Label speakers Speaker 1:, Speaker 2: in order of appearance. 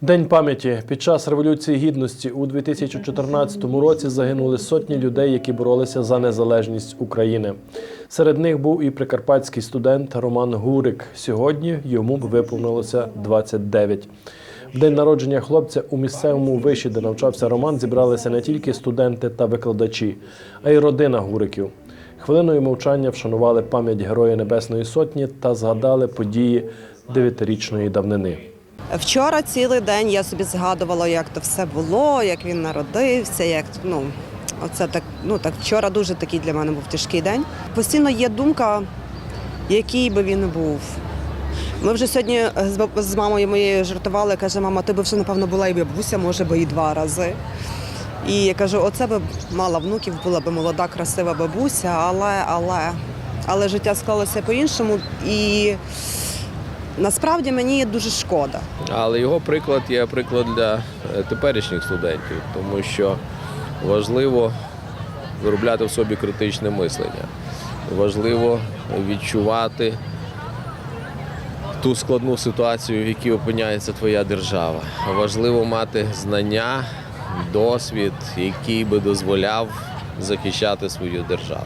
Speaker 1: День пам'яті під час революції гідності у 2014 році загинули сотні людей, які боролися за незалежність України. Серед них був і прикарпатський студент Роман Гурик. Сьогодні йому виповнилося 29. В день народження хлопця у місцевому виші, де навчався Роман, зібралися не тільки студенти та викладачі, а й родина Гуриків. Хвилиною мовчання вшанували пам'ять Героя Небесної Сотні та згадали події дев'ятирічної давнини.
Speaker 2: Вчора цілий день я собі згадувала, як то все було, як він народився, як ну оце так. Ну так вчора дуже такий для мене був тяжкий день. Постійно є думка, який би він був. Ми вже сьогодні з з мамою моєю жартували, каже, мама, ти би вже, напевно, була і бабуся, може би і два рази. І я кажу, оце би мала внуків, була б молода, красива бабуся, але, але, але життя склалося по-іншому. І насправді мені дуже шкода.
Speaker 3: Але його приклад є приклад для е, теперішніх студентів, тому що важливо виробляти в собі критичне мислення. Важливо відчувати ту складну ситуацію, в якій опиняється твоя держава. Важливо мати знання, досвід, який би дозволяв захищати свою державу.